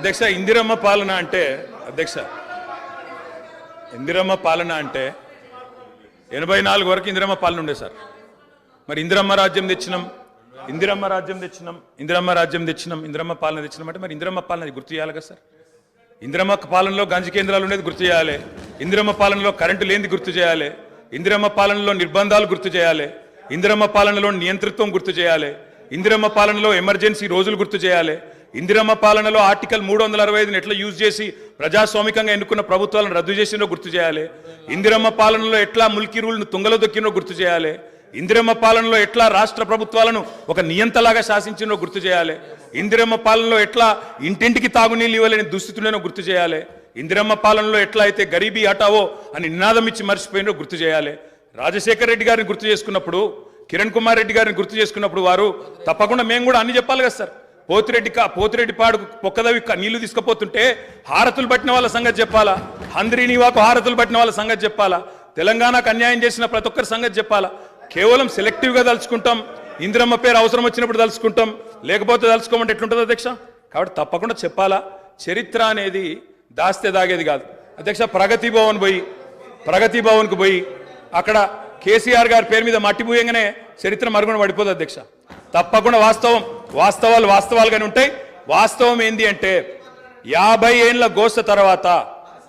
అధ్యక్ష ఇందిరమ్మ పాలన అంటే అధ్యక్ష ఇందిరమ్మ పాలన అంటే ఎనభై నాలుగు వరకు ఇందిరమ్మ పాలన ఉండే సార్. మరి ఇందిరమ్మ రాజ్యం తెచ్చినాం ఇందిరమ్మ రాజ్యం తెచ్చినాం ఇందిరమ్మ రాజ్యం తెచ్చినాం ఇందిరమ్మ పాలన తెచ్చినాం అంటే మరి ఇందిరమ్మ పాలన గుర్తు చేయాలి కదా సార్. ఇందిరమ్మ పాలనలో గంజి కేంద్రాలు ఉండేది గుర్తు చేయాలి ఇందిరమ్మ పాలనలో కరెంటు లేనిది గుర్తు చేయాలి ఇందిరమ్మ పాలనలో నిర్బంధాలు గుర్తు చేయాలి ఇందిరమ్మ పాలనలో నియంతృత్వం గుర్తు చేయాలి ఇందిరమ్మ పాలనలో ఎమర్జెన్సీ రోజులు గుర్తు చేయాలి ఇందిరమ్మ పాలనలో ఆర్టికల్ మూడు వందల అరవై ఐదుని ఎట్లా యూజ్ చేసి ప్రజాస్వామికంగా ఎన్నుకున్న ప్రభుత్వాలను రద్దు చేసినో గుర్తు చేయాలి. ఇందిరమ్మ పాలనలో ఎట్లా ముల్కీ రూల్ను తుంగలో దొక్కినో గుర్తు చేయాలి. ఇందిరమ్మ పాలనలో ఎట్లా రాష్ట్ర ప్రభుత్వాలను ఒక నియంతలాగా శాసించినో గుర్తు చేయాలి. ఇందిరమ్మ పాలనలో ఎట్లా ఇంటింటికి తాగునీళ్ళు ఇవ్వలేని దుస్థితులను గుర్తు చేయాలి. ఇందిరమ్మ పాలనలో ఎట్లా అయితే గరీబీ హటావో అని నినాదం ఇచ్చి మర్చిపోయినో గుర్తు చేయాలి. రాజశేఖర రెడ్డి గారిని గుర్తు చేసుకున్నప్పుడు కిరణ్ కుమార్ రెడ్డి గారిని గుర్తు చేసుకున్నప్పుడు వారు తప్పకుండా మేము కూడా అన్ని చెప్పాలి కదా సార్. పోతిరెడ్డి కా పోతిరెడ్డి పాడు పొక్కదవి క- నీళ్ళు తీసుకుపోతుంటే హారతులు పట్టిన వాళ్ళ సంగతి చెప్పాలా? హంద్రీ నీవాకు హారతులు పట్టిన వాళ్ళ సంగతి చెప్పాలా? తెలంగాణకు అన్యాయం చేసిన ప్రతి ఒక్కరి సంగతి చెప్పాలా? కేవలం సెలెక్టివ్గా తలుచుకుంటాం ఇందిరమ్మ పేరు అవసరం వచ్చినప్పుడు తలుచుకుంటాం లేకపోతే తలుచుకోమంటే ఎట్లుంటుంది అధ్యక్ష? కాబట్టి తప్పకుండా చెప్పాలా? చరిత్ర అనేది దాస్తే దాగేది కాదు. అధ్యక్ష ప్రగతి భవన్ పోయి ప్రగతి భవన్కు పోయి అక్కడ కేసీఆర్ గారి పేరు మీద మట్టి పూయంగానే చరిత్ర మరుగున పడిపోదు అధ్యక్ష. తప్పకుండా వాస్తవం. వాస్తవాలు వాస్తవాలుగానే ఉంటాయి. వాస్తవం ఏంది అంటే యాభై ఏండ్ల గోస తర్వాత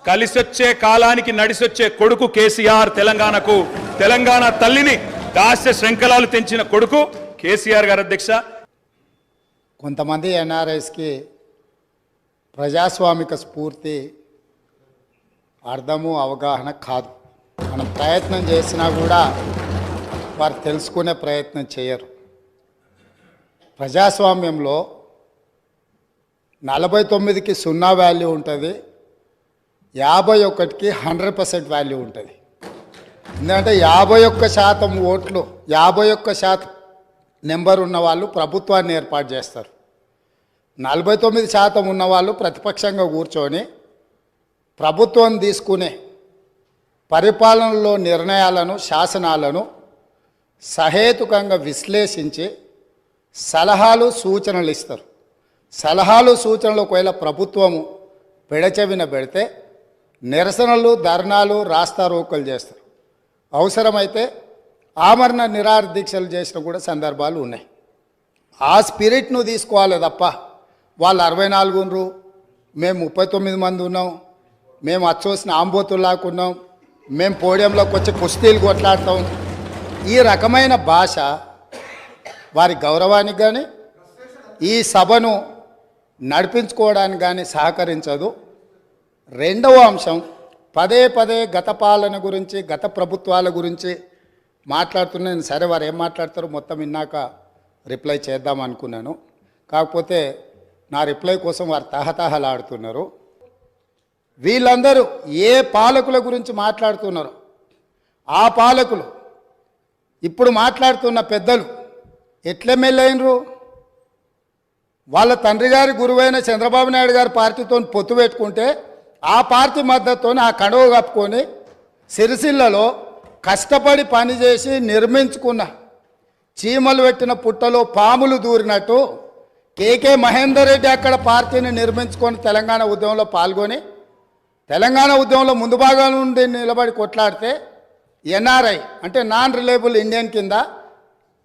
కలిసొచ్చే కాలానికి నడిసొచ్చే కొడుకు కేసీఆర్ తెలంగాణకు తెలంగాణ తల్లిని దాస్య శృంఖలాలు తెంచిన కొడుకు కేసీఆర్ గారు అధ్యక్ష. కొంతమంది ఎన్ఆర్ఎస్కి ప్రజాస్వామిక స్ఫూర్తి అర్థము అవగాహన కాదు. మనం ప్రయత్నం చేసినా కూడా వారు తెలుసుకునే ప్రయత్నం చేయరు. ప్రజాస్వామ్యంలో నలభై తొమ్మిదికి సున్నా వాల్యూ ఉంటుంది యాభై ఒకటికి హండ్రెడ్ పర్సెంట్ వాల్యూ ఉంటుంది. ఎందుకంటే యాభై ఒక్క శాతం ఓట్లు యాభై ఒక్క శాతం నెంబర్ ఉన్న వాళ్ళు ప్రభుత్వాన్ని ఏర్పాటు చేస్తారు. నలభై తొమ్మిది శాతం ఉన్నవాళ్ళు ప్రతిపక్షంగా కూర్చొని ప్రభుత్వం తీసుకునే పరిపాలనలో నిర్ణయాలను శాసనాలను సహేతుకంగా విశ్లేషించి సలహాలు సూచనలు ఇస్తారు. సలహాలు సూచనలు ఒకవేళ ప్రభుత్వము పెడచెవిన పెడితే నిరసనలు ధర్నాలు రాస్తారోకలు చేస్తారు. అవసరమైతే ఆమరణ నిరాహార దీక్షలు చేసిన కూడా సందర్భాలు ఉన్నాయి. ఆ స్పిరిట్ను తీసుకోవాలి తప్ప వాళ్ళు అరవై నాలుగు మేము ముప్పై తొమ్మిది మంది ఉన్నాం మేము అచ్చోసిన ఆంబోతుల్లాకున్నాం మేము పోడియంలోకి వచ్చి కుస్తీలు కొట్లాడతాం. ఈ రకమైన భాష వారి గౌరవానికి కానీ ఈ సభను నడిపించుకోవడానికి కానీ సహకరించదు. రెండవ అంశం పదే పదే గత పాలన గురించి గత ప్రభుత్వాల గురించి మాట్లాడుతున్నాను సరే వారు ఏం మాట్లాడతారో మొత్తం విన్నాక రిప్లై చేద్దాం అనుకున్నాను. కాకపోతే నా రిప్లై కోసం వారు తహతహలాడుతున్నారు. వీళ్ళందరూ ఏ పాలకుల గురించి మాట్లాడుతున్నారు? ఆ పాలకులు ఇప్పుడు మాట్లాడుతున్న పెద్దలు ఎట్లెమ్మెల్యేనరు వాళ్ళ తండ్రి గారి గురువైన చంద్రబాబు నాయుడు గారి పార్టీతో పొత్తు పెట్టుకుంటే ఆ పార్టీ మద్దతుతో ఆ కడువ కప్పుకొని సిరిసిల్లలో కష్టపడి పనిచేసి నిర్మించుకున్న చీమలు పెట్టిన పుట్టలో పాములు దూరినట్టు కేకే మహేందర్ రెడ్డి అక్కడ పార్టీని నిర్మించుకొని తెలంగాణ ఉద్యమంలో పాల్గొని తెలంగాణ ఉద్యమంలో ముందు భాగం నుండి నిలబడి కొట్లాడితే ఎన్ఆర్ఐ అంటే నాన్ రిలయబుల్ ఇండియన్ కింద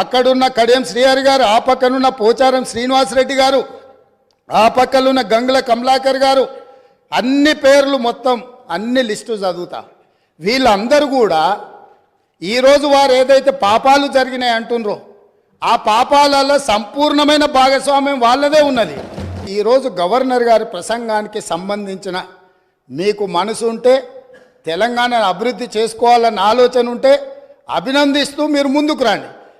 అక్కడున్న కడియం శ్రీహరి గారు ఆ పక్కనున్న పోచారం శ్రీనివాస్ రెడ్డి గారు ఆ పక్కనున్న గంగుల కమలాకర్ గారు అన్ని పేర్లు మొత్తం అన్ని లిస్టు చదువుతా. వీళ్ళందరూ కూడా ఈరోజు వారు ఏదైతే పాపాలు జరిగినాయి అంటుండ్రో ఆ పాపాలలో సంపూర్ణమైన భాగస్వామ్యం వాళ్ళదే ఉన్నది. ఈరోజు గవర్నర్ గారి ప్రసంగానికి సంబంధించిన మీకు మనసు ఉంటే తెలంగాణను అభివృద్ధి చేసుకోవాలన్న ఆలోచన ఉంటే అభినందిస్తూ మీరు ముందుకు రండి.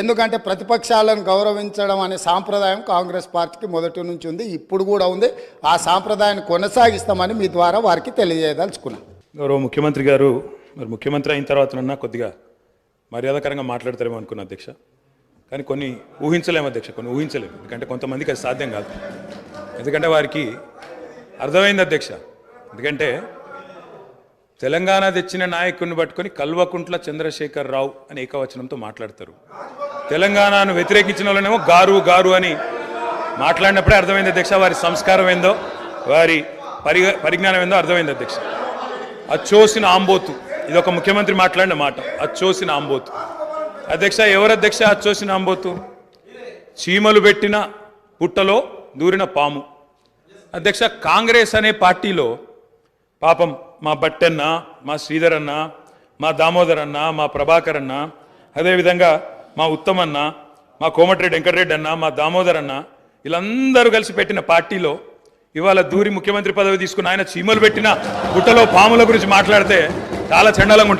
ఎందుకంటే ప్రతిపక్షాలను గౌరవించడం అనే సాంప్రదాయం కాంగ్రెస్ పార్టీకి మొదటి నుంచి ఉంది ఇప్పుడు కూడా ఉంది. ఆ సాంప్రదాయాన్ని కొనసాగిస్తామని మీ ద్వారా వారికి తెలియజేయదలుచుకున్నాను గౌరవ ముఖ్యమంత్రి గారు మరి ముఖ్యమంత్రి అయిన తర్వాతనన్నా కొద్దిగా మర్యాదకరంగా మాట్లాడతారేమో అనుకున్నా అధ్యక్ష. కానీ కొన్ని ఊహించలేము అధ్యక్ష కొన్ని ఊహించలేము. ఎందుకంటే కొంతమందికి అది సాధ్యం కాదు. ఎందుకంటే వారికి అర్థమైంది అధ్యక్ష. ఎందుకంటే తెలంగాణ తెచ్చిన నాయకుడిని పట్టుకొని కల్వకుంట్ల చంద్రశేఖర్ రావు అని ఏకవచనంతో మాట్లాడతారు. తెలంగాణను వ్యతిరేకించిన వాళ్ళనేమో గారు గారు అని మాట్లాడినప్పుడే అర్థమైంది అధ్యక్ష వారి సంస్కారం ఏందో వారి పరిగ పరిజ్ఞానం ఏందో అర్థమైంది అధ్యక్ష. అచ్చోసిన ఆంబోతు ఇది ఒక ముఖ్యమంత్రి మాట్లాడిన మాట అచ్చోసిన ఆంబోతు. అధ్యక్ష ఎవరు అధ్యక్ష అచ్చోసిన ఆంబోతు? చీమలు పెట్టిన పుట్టలో దూరిన పాము. అధ్యక్ష కాంగ్రెస్ అనే పార్టీలో పాపం మా బట్టన్న మా శ్రీధర్ అన్న మా దామోదర్ అన్న మా ప్రభాకర్ అన్న అదేవిధంగా మా ఉత్తమన్న మా కోమటిరెడ్డి వెంకటరెడ్డి అన్న మా దామోదర్ అన్న వీళ్ళందరూ కలిసి పెట్టిన పార్టీలో ఇవాళ దూరి ముఖ్యమంత్రి పదవి తీసుకున్న ఆయన చీమలు పెట్టిన గుట్టలో పాముల గురించి మాట్లాడితే చాలా చండాలంగా